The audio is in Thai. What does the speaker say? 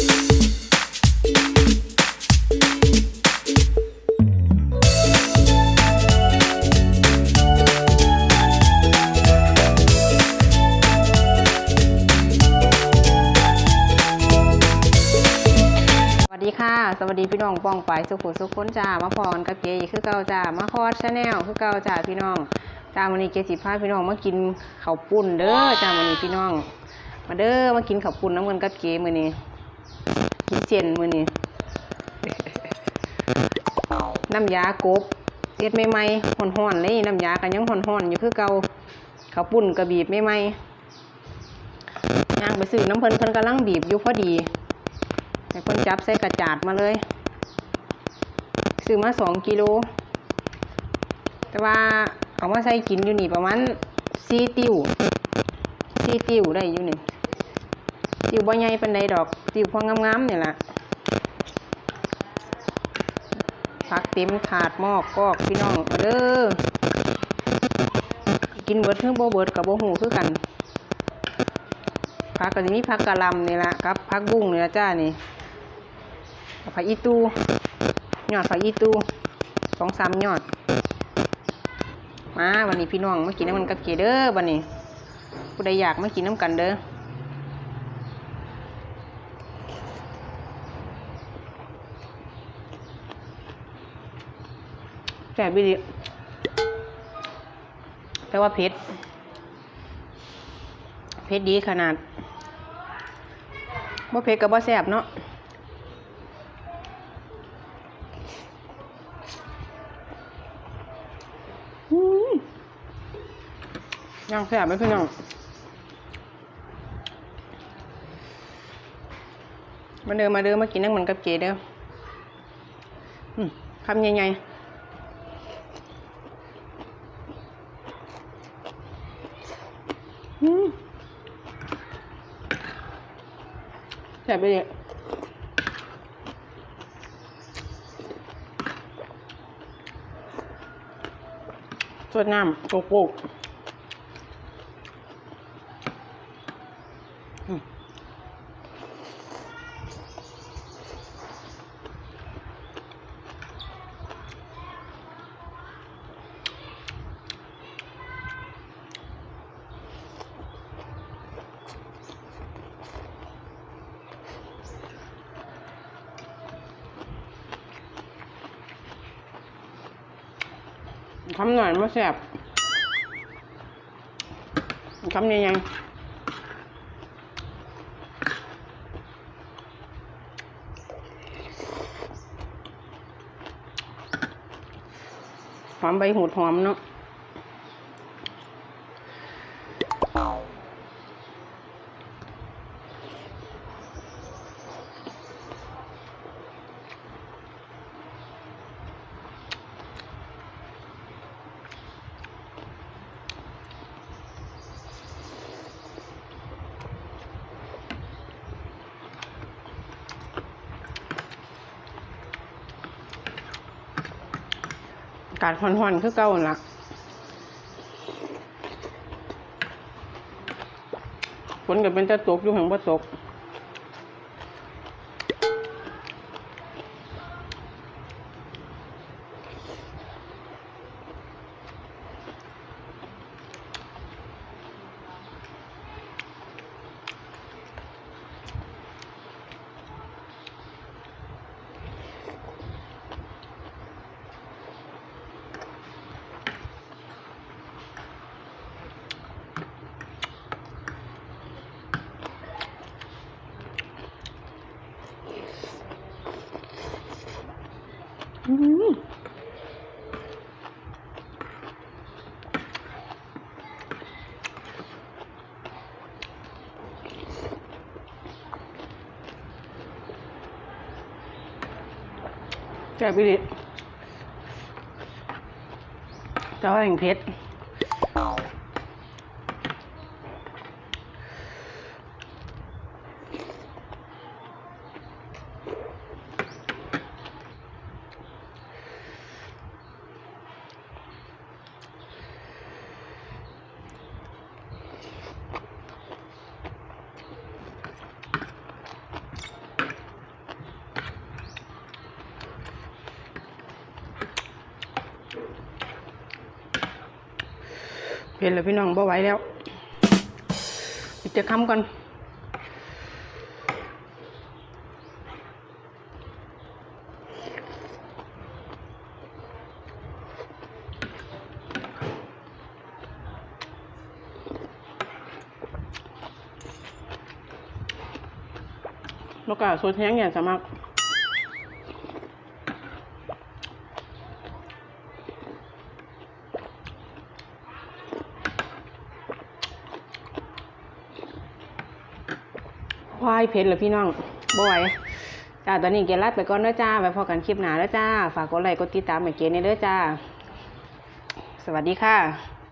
สวัสดีค่ะ สวัสดีพี่น้องป้องไปสุขุสุขคนจ้ามาพอกันกับเก๋อีกคือเก่าจ้ามาคอดชาแนลคือเก่าจ้าพี่น้องจ้าวันนี้เก๋สิพาพี่น้องมากินข้าวปุ้นเด้อจ้าวันนี้พี่น้อง มาเด้อมากินข้าวปุ้นน้ำเงินกับเก๋มื้อนี้ กินเส้นมื้อนี้น้ำยากบเฮ็ดใหม่ๆห่อนๆเลยน้ำยากันยังห่อนๆอยู่คือเก่าข้าวปุ้นก็บีบใหม่ๆย่างไปซื้อน้ำเพิ่นเพิ่นกำลังบีบอยู่พอดีให้คนจับใส่กระจาดมาเลยซื้อมาสองกิโลแต่ว่าเอามาใส่กินอยู่นี่ประมาณสี่ติ้วสี่ติ้วได้อยู่นี่ ติวบ่ใหญ่ปานใดดอกติวพองามๆนี่ล่ะผักเต็มถาดหม้อกอกพี่น้องเด้อกินเบิดเทิงบ่เบิดกับโบหูคือกันผักก็จะมีผักกะลำนี่ละกับผักบุ้งนี่ละจ้านี่ผักอีตูยอดผักอีตูสองสามยอด มาวันนี้พี่น้องมากินน้ำมันกับเกเด้อวันนี้ผู้ใดอยากมากินน้ำกันเด้อ แซ่บบิดิแต่ว่าเผ็ดเผ็ดดีขนาดบ่เผ็ดกับบ่แซ่บเนาะอืมยังแซ่บไหมพี่น้องมาเดินมาเดินมากินนั่งเหมันกับเจเด้ออืมคำใหญ่ๆอืม แซ่บไปเลยสดน้ำโกโก้ คำหน่อยมาแซบคำยังไงหอมใบหูดหอมเนาะ กาศห่อนๆคือเก่าหั่นละฝนก็เป็นจะตกอยู่แห่งบ่ตก แซ่บอีหลีแต่ว่าแห่งเพชร เห็นแล้วพี่น้องบ่ไหวแล้ว อีกจะคำก่อนแล้วก็สดแห้งอย่างสมัคร ควายเพชรเหรอพี่น้องบ่อยจ้าตอนนี้เกลัดไปก่อนเด้อจ้าไปพอกันคลิปหนาแล้วจ้า ฝากกดไลค์กดติดตามเห้เกณฑ์เด้อจ้า สวัสดีค่ะ